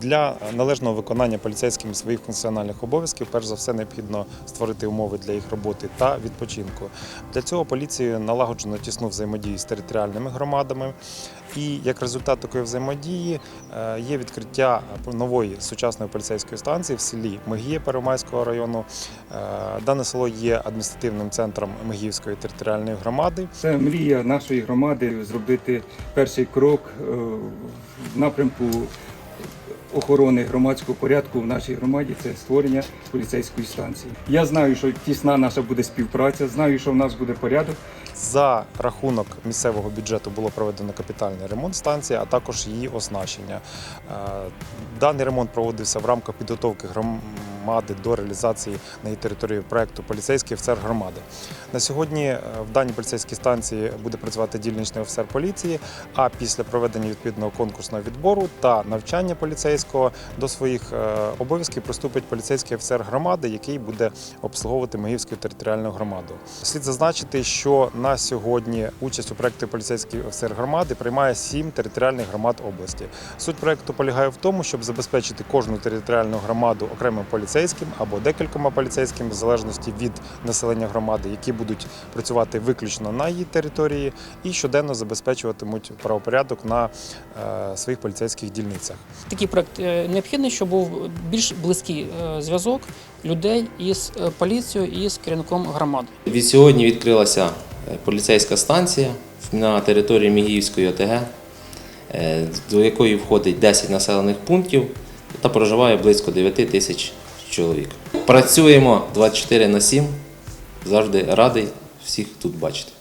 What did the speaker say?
Для належного виконання поліцейськими своїх функціональних обов'язків, перш за все, необхідно створити умови для їх роботи та відпочинку. Для цього поліції налагоджено тісну взаємодію з територіальними громадами. І як результат такої взаємодії е, є відкриття нової сучасної поліцейської станції в селі Мегія Первомайського району. Е, Дане село є адміністративним центром Мегіївської територіальної громади. Це мрія нашої громади зробити перший крок е, в напрямку охорони громадського порядку в нашій громаді. Це створення поліцейської станції. Я знаю, що тісна наша буде співпраця, знаю, що в нас буде порядок. За рахунок місцевого бюджету було проведено капітальний ремонт станції, а також її оснащення. Е, Даний ремонт проводився в рамках підготовки громади до реалізації на її території проекту Поліцейський офіцер громади. На сьогодні е, в даній поліцейській станції буде працювати дільничний офіцер поліції. А після проведення відповідного конкурсного відбору та навчання поліцейського до своїх е, обов'язків приступить поліцейський офіцер громади, який буде обслуговувати Мегівську територіальну громаду. Слід зазначити, що на сьогодні участь у проєкті поліцейський офіцер громади приймає сім територіальних громад області. Суть проєкту полягає в тому, щоб забезпечити кожну територіальну громаду окремим поліцейським або декількома поліцейськими, в залежності від населення громади, які будуть працювати виключно на її території і щоденно забезпечуватимуть правопорядок на е, своїх поліцейських дільницях. Такий проект е, необхідний, щоб був більш близький е, зв'язок людей із поліцією і з керівником громади. Від сьогодні відкрилася поліцейська станція на території Мігіївської ОТГ, до якої входить 10 населених пунктів та проживає близько 9 тисяч чоловік. Працюємо 24 на 7, завжди радий всіх тут бачити.